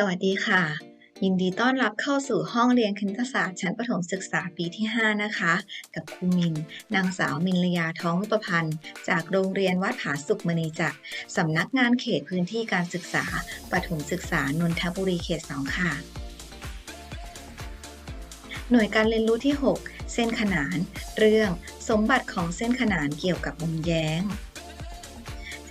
สวัสดีค่ะ ยินดีต้อนรับเข้าสู่ห้องเรียนคณิตศาสตร์ชั้นประถมศึกษาปีที่ 5 นะคะ กับครูมิน นางสาวมินลยาท้องวิปพันธ์ จากโรงเรียนวัดผาสุกมณีจักรสำนักงานเขตพื้นที่การศึกษาประถมศึกษานนทบุรีเขต 2 ค่ะ หน่วยการเรียนรู้ที่ 6 เส้นขนาน เรื่องสมบัติของเส้นขนานเกี่ยวกับมุมแย้ง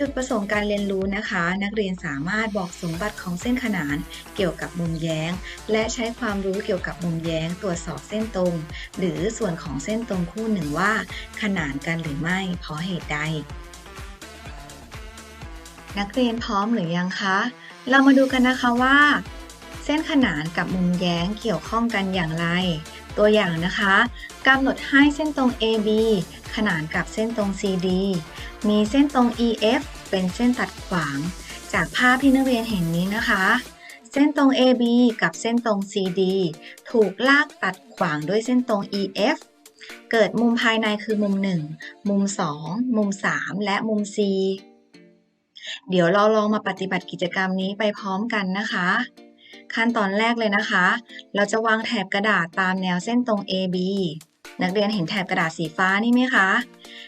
จุดประสงค์การเรียนรู้นะคะ นักเรียนสามารถบอกสมบัติของเส้นขนานเกี่ยวกับมุมแย้ง และใช้ความรู้เกี่ยวกับมุมแย้งตรวจสอบเส้นตรง หรือส่วนของเส้นตรงคู่หนึ่งว่า ขนานกันหรือไม่เพราะเหตุใด นักเรียนพร้อมหรือยังคะ เรามาดูกันนะคะว่า เส้นขนานกับมุมแย้งเกี่ยวข้องกันอย่างไร ตัวอย่างนะคะกำหนดให้เส้นตรง AB ขนานกับเส้นตรง CD มีเส้นตรง EF เป็นเส้นตัดขวาง จากภาพที่นักเรียนเห็นนี้นะคะ เส้นตรง AB กับเส้นตรง CD ถูกลากตัดขวางด้วยเส้นตรง EF เกิดมุมภายในคือมุม 1 มุม 2 มุม 3 และมุม C เดี๋ยวเราลองมาปฏิบัติกิจกรรมนี้ไปพร้อมกันนะคะ ขั้นตอนแรกเลยนะคะ เราจะวางแถบกระดาษตามแนวเส้นตรง AB นักเรียนเห็นแถบกระดาษสีฟ้านี่ไหมคะ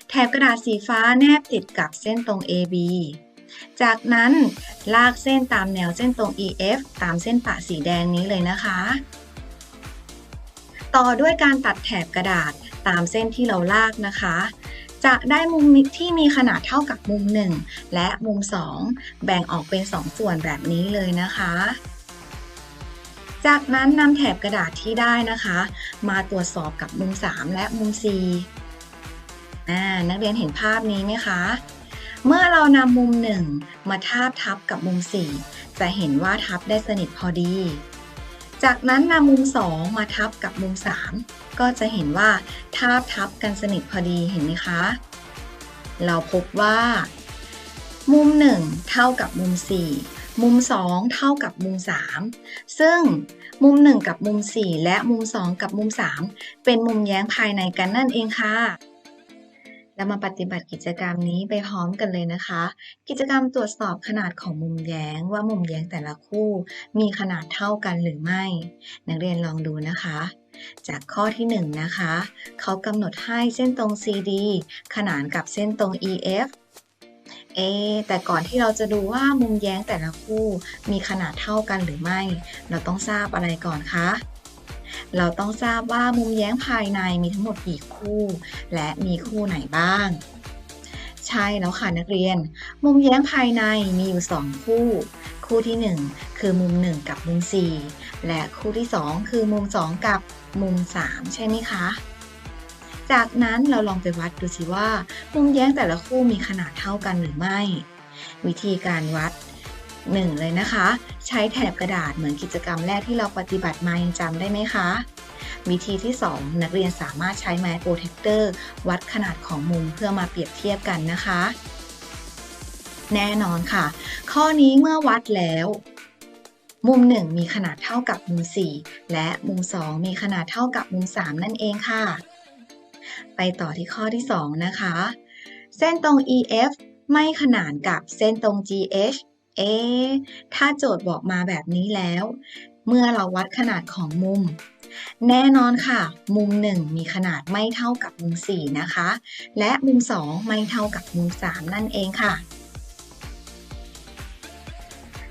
แถบกระดาษสีฟ้าแนบติดกับเส้นตรง AB จากนั้นลากเส้นตามแนวเส้นตรง EF ตามเส้นปะสีแดงนี้เลยนะคะ ต่อด้วยการตัดแถบกระดาษตามเส้นที่เราลากนะคะ จะได้มุมที่มีขนาดเท่ากับมุม 1 และมุม 2 แบ่งออกเป็น 2 ส่วนแบบนี้เลยนะคะ จากนั้นนำแถบกระดาษที่ได้นะคะ มาตรวจสอบกับมุม 3 และมุม 4 อ่า นักเรียนเห็นภาพนี้ไหมคะ เมื่อเรานำมุม 1 มาทาบทับกับมุม 4 จะเห็นว่าทับได้สนิทพอดี จากนั้นนำมุม 2 มาทับกับมุม 3 ก็จะเห็นว่าทาบทับกันสนิทพอดีเห็นไหมคะ เราพบว่า มุม 1 เท่ากับมุม 4 มุม 2 เท่ากับมุม 3 ซึ่งมุม 1 กับมุม 4 และมุม 2 กับมุม 3 เป็นมุมแย้งภายในกันนั่นเองค่ะเรามาปฏิบัติกิจกรรมนี้ไปพร้อมกันเลยนะคะ กิจกรรมตรวจสอบขนาดของมุมแย้งว่ามุมแย้งแต่ละคู่ มีขนาดเท่ากันหรือไม่ นักเรียนลองดูนะคะ จากข้อที่1นนะคะ เขากำหนดให้เส้นตรง CD ขนานกับเส้นตรง EF เอแต่ก่อนที่เราจะดูว่ามุมแย้งแต่ละคู่มีขนาดเท่ากันหรือไม่ เราต้องทราบอะไรก่อนคะ เราต้องทราบว่ามุมแย้งภายในมีทั้งหมดกี่คู่ และมีคู่ไหนบ้าง ใช่แล้วค่ะนักเรียน มุมแย้งภายในมีอยู่ 2 คู่ คู่ที่ 1 คือมุม 1 กับมุม 4 และคู่ที่ 2 คือมุม 2 กับมุม 3 ใช่ไหมคะ จากนั้นเราลองไปวัดดูสิว่ามุมแย้งแต่ละคู่มีขนาดเท่ากันหรือไม่ วิธีการวัด 1 เลยนะคะ ใช้แถบกระดาษเหมือนกิจกรรมแรกที่เราปฏิบัติมายังจำได้ไหมคะวิธีที่ 2 นักเรียนสามารถใช้ไม้โปรเทคเตอร์วัดขนาดของมุมเพื่อมาเปรียบเทียบกันนะคะ แน่นอนค่ะ ข้อนี้เมื่อวัดแล้ว มุม 1 มีขนาดเท่ากับมุม 4 และมุม 2 มีขนาดเท่ากับมุม 3 นั่นเองค่ะ ไปต่อที่ข้อที่ 2 นะคะ เส้นตรง EF ไม่ขนานกับเส้นตรง GH เอ๊ถ้าโจทย์บอกมาแบบนี้แล้ว เมื่อเราวัดขนาดของมุม แน่นอนค่ะ มุม 1 มีขนาดไม่เท่ากับมุม 4 นะคะ และมุม 2 ไม่เท่ากับมุม 3 นั่นเองค่ะ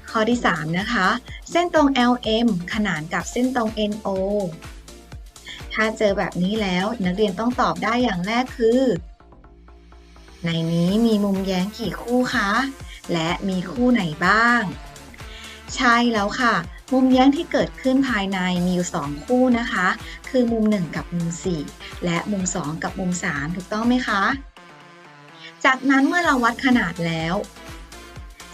ข้อที่ 3 นะคะ เส้นตรง LM ขนานกับเส้นตรง NO ถ้าเจอแบบนี้แล้วนักเรียนต้องตอบได้อย่างแรกคือ ในนี้มีมุมแย้งกี่คู่คะ และมีคู่ไหนบ้าง ใช่แล้วค่ะ มุมแย้งที่เกิดขึ้นภายในมีอยู่ 2 คู่นะคะ คือมุม 1 กับมุม 4 และมุม 2 กับมุม 3 ถูกต้องไหมคะ จากนั้นเมื่อเราวัดขนาดแล้ว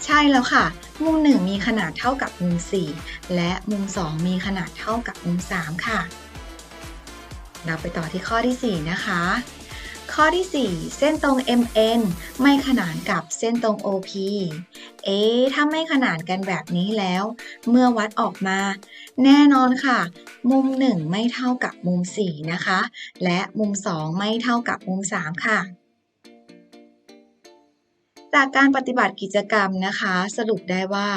ใช่แล้วค่ะมุม 1 มีขนาดเท่ากับมุม 4 และมุม 2 มีขนาดเท่ากับมุม 3 ค่ะ เราไปต่อที่ข้อที่ 4 นะคะ ข้อที่ 4 เส้นตรง MN ไม่ขนานกับเส้นตรง OP เอ๊ถ้าไม่ขนานกันแบบนี้แล้ว เมื่อวัดออกมา แน่นอนค่ะ มุม 1 ไม่เท่ากับมุม 4 นะคะ และมุม 2 ไม่เท่ากับมุม 3 ค่ะจากการปฏิบัติกิจกรรมนะคะ สรุปได้ว่า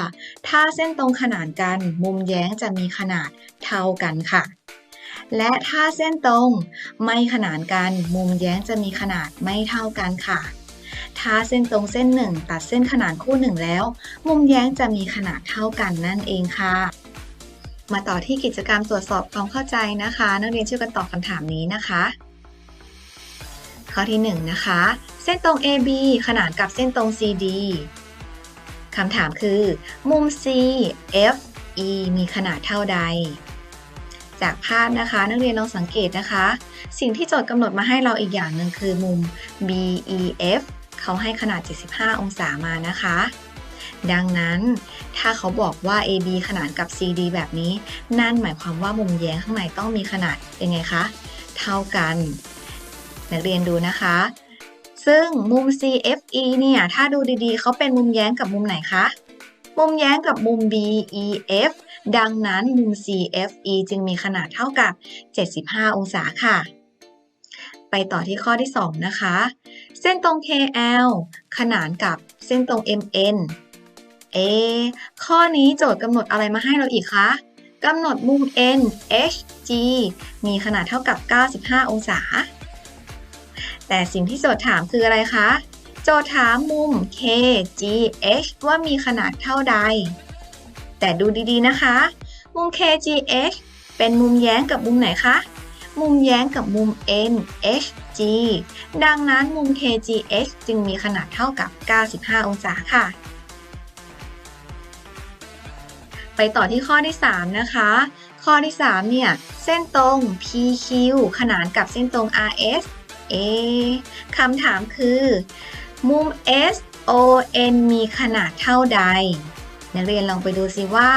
ถ้าเส้นตรงขนานกันมุมแย้งจะมีขนาดเท่ากันค่ะ และถ้าเส้นตรงไม่ขนานกัน มุมแย้งจะมีขนาดไม่เท่ากันค่ะ ถ้าเส้นตรงเส้นหนึ่งตัดเส้นขนานคู่หนึ่งแล้ว มุมแย้งจะมีขนาดเท่ากันนั่นเองค่ะ มาต่อที่กิจกรรมตรวจสอบความเข้าใจนะคะ นักเรียนช่วยกันตอบคำถามนี้นะคะ ข้อที่1นะคะ เส้นตรง AB ขนานกับเส้นตรง CD คำถามคือ มุม C F E มีขนาดเท่าใด จากภาพนะคะ นักเรียนลองสังเกตนะคะ สิ่งที่โจทย์กำหนดมาให้เราอีกอย่างหนึ่งคือมุม B E F เขาให้ขนาด 75 องศามานะคะ ดังนั้นถ้าเขาบอกว่า AB ขนานกับ CD แบบนี้ นั่นหมายความว่ามุมแย้งข้างในต้องมีขนาดยังไงคะ เท่ากัน นักเรียนดูนะคะ ซึ่งมุม CFE เนี่ย ถ้าดูดีๆ เขาเป็นมุมแย้งกับมุมไหนคะ มุมแย้งกับมุม BEF ดังนั้นมุม CFE จึงมีขนาดเท่ากับ 75 องศาค่ะ ไปต่อที่ข้อที่ 2 นะคะ เส้นตรง KL ขนานกับเส้นตรง MN เอข้อนี้โจทย์กำหนดอะไรมาให้เราอีกคะกำหนดมุม N HG มีขนาดเท่ากับ 95 องศา แต่สิ่งที่โจทย์ถามคืออะไรคะ จทย์ถามมุม KGH ว่ามีขนาดเท่าใด แต่ดูดีๆนะคะ มุม KGH เป็นมุมแย้งกับมุมไหนคะ มุมแย้งกับมุม NHG ดังนั้นมุม KGH จึงมีขนาดเท่ากับ 95 องศาค่ะ ไปต่อที่ข้อที่ 3 นะคะ ข้อที่ 3 เนี่ย เส้นตรง PQ ขนานกับเส้นตรง RS เอคำถามคือ มุม SON มีขนาดเท่าใด นักเรียนลองไปดูซิว่า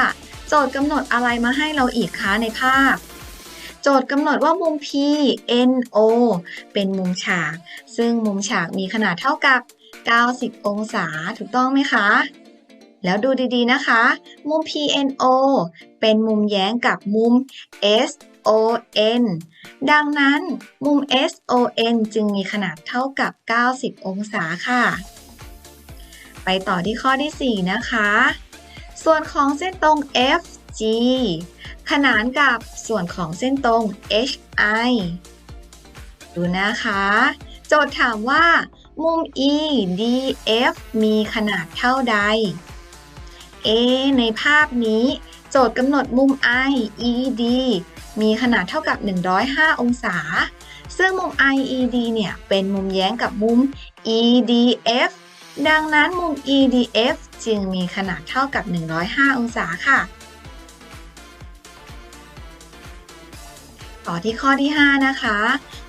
โจทย์กำหนดอะไรมาให้เราอีกคะในภาพ โจทย์กำหนดว่ามุม PNO เป็นมุมฉาก ซึ่งมุมฉากมีขนาดเท่ากับ 90 องศาถูกต้องไหมคะ แล้วดูดีๆนะคะ มุม PNO เป็นมุมแย้งกับมุม SON ดังนั้นมุม SON จึงมีขนาดเท่ากับ 90 องศาค่ะ ไปต่อที่ข้อที่ 4 นะคะ ส่วนของเส้นตรง FG ขนานกับส่วนของเส้นตรง HI ดูนะคะ โจทย์ถามว่า มุม EDF มีขนาดเท่าใด A ในภาพนี้ โจทย์กำหนดมุม IED มีขนาดเท่ากับ 105 องศา ซึ่งมุม IED เนี่ยเป็นมุมแย้งกับมุม EDF ดังนั้นมุม EDF จึงมีขนาดเท่ากับ 105 องศาค่ะ ต่อที่ข้อที่ 5 นะคะ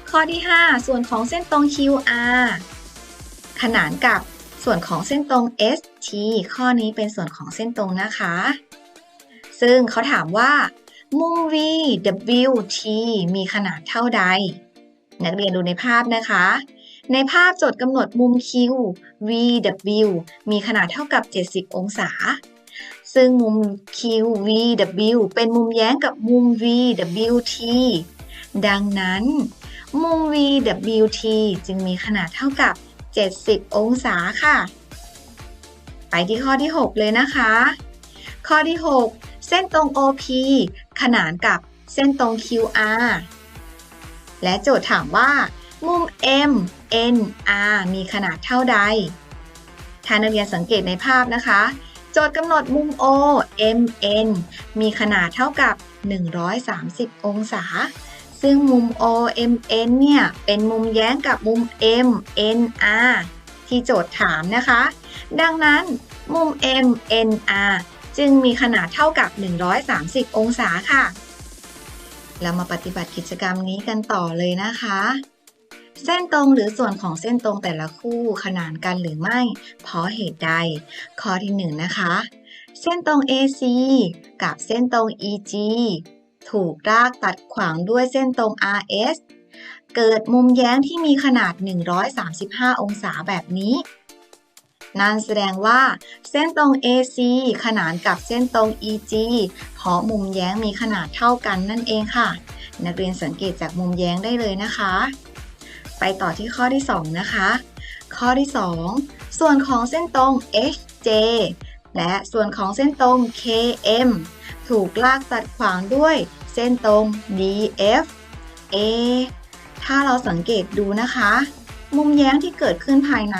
ข้อที่ 5 ส่วนของเส้นตรง QR ขนานกับส่วนของเส้นตรง ST ข้อนี้เป็นส่วนของเส้นตรงนะคะ ซึ่งเขาถามว่า มุม VWT มีขนาดเท่าใด นักเรียนดูในภาพนะคะ ในภาพโจทย์กำหนดมุม Q VW มีขนาดเท่ากับ 70 องศา ซึ่งมุม Q VW เป็นมุมแย้งกับมุม VWT ดังนั้น มุม VWT จึงมีขนาดเท่ากับ 70 องศาค่ะ ไปที่ข้อที่ 6 เลยนะคะ ข้อที่ 6 เส้นตรง OP ขนานกับเส้นตรง QR และโจทย์ถามว่า มุม M N R มีขนาดเท่าใด ถ้านักเรียนสังเกตในภาพนะคะ โจทย์กำหนดมุม O M N มีขนาดเท่ากับ 130 องศา ซึ่งมุม OMN เนี่ย เป็นมุมแย้งกับมุม MNR ที่โจทย์ถามนะคะ ดังนั้นมุม MNR จึงมีขนาดเท่ากับ 130 องศาค่ะ เรามาปฏิบัติกิจกรรมนี้กันต่อเลยนะคะ เส้นตรงหรือส่วนของเส้นตรงแต่ละคู่ขนานกันหรือไม่ เพราะเหตุใด ข้อที่1นะคะ เส้นตรง AC กับเส้นตรง EG ถูกรากตัดขวางด้วยเส้นตรง RS เกิดมุมแย้งที่มีขนาด 135 องศาแบบนี้ นั่นแสดงว่าเส้นตรง AC ขนานกับเส้นตรง EG เพราะมุมแย้งมีขนาดเท่ากันนั่นเองค่ะ นักเรียนสังเกตจากมุมแย้งได้เลยนะคะ ไปต่อที่ข้อที่ 2 นะคะ ข้อที่ 2 ส่วนของเส้นตรง HJ และส่วนของเส้นตรง KM ถูกลากตัดขวางด้วยเส้นตรง DF A ถ้าเราสังเกตดูนะคะ มุมแย้งที่เกิดขึ้นภายใน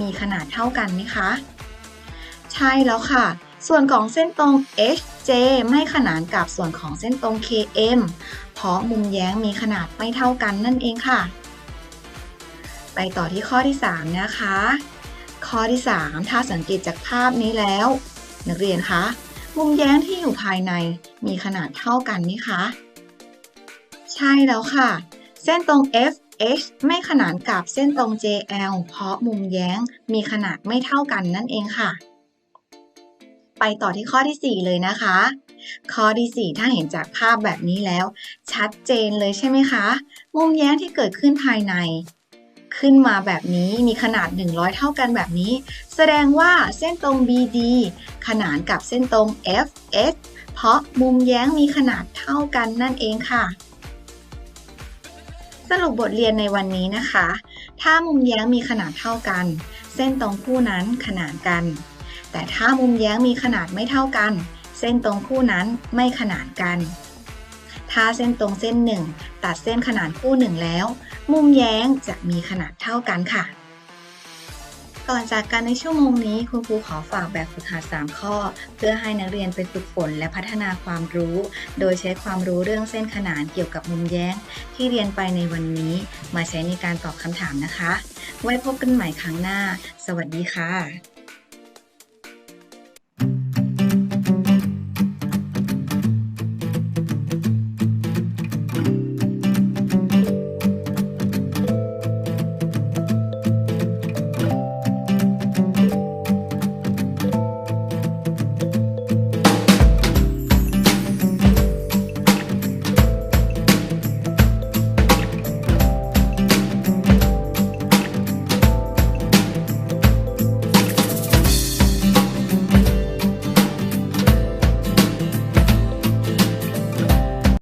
มีขนาดเท่ากันไหมคะ ใช่แล้วค่ะ ส่วนของเส้นตรง HJ ไม่ขนานกับส่วนของเส้นตรง KM เพราะมุมแย้งมีขนาดไม่เท่ากันนั่นเองค่ะ ไปต่อที่ข้อที่ 3 นะคะ ข้อที่ 3 ถ้าสังเกตจากภาพนี้แล้ว นักเรียนคะมุมแย้งที่อยู่ภายในมีขนาดเท่ากันไหมคะ ใช่แล้วค่ะ เส้นตรง F h ไม่ขนานกับเส้นตรง JL เพราะมุมแย้งมีขนาดไม่เท่ากันนั่นเองค่ะ ไปต่อที่ข้อที่ 4 เลยนะคะ ข้อที่ 4 ถ้าเห็นจากภาพแบบนี้แล้ว ชัดเจนเลยใช่ไหมคะ มุมแย้งที่เกิดขึ้นภายใน ขึ้นมาแบบนี้มีขนาด 100 เท่ากันแบบนี้ แสดงว่าเส้นตรง BD ขนานกับเส้นตรง FS เพราะมุมแย้งมีขนาดเท่ากันนั่นเองค่ะ สรุปบทเรียนในวันนี้นะคะ ถ้ามุมแย้งมีขนาดเท่ากัน เส้นตรงคู่นั้นขนานกัน แต่ถ้ามุมแย้งมีขนาดไม่เท่ากัน เส้นตรงคู่นั้นไม่ขนานกัน ถ้าเส้นตรงเส้นหนึ่งตัดเส้นขนานคู่หนึ่งแล้ว มุมแย้งจะมีขนาดเท่ากันค่ะ ก่อนจากกันในชั่วโมงนี้ คุณครูขอฝากแบบฝึกหัด 3 ข้อ เพื่อให้นักเรียนไปฝึกฝนและพัฒนาความรู้ โดยใช้ความรู้เรื่องเส้นขนานเกี่ยวกับมุมแย้ง ที่เรียนไปในวันนี้ มาใช้ในการตอบคำถามนะคะ ไว้พบกันใหม่ครั้งหน้า สวัสดีค่ะ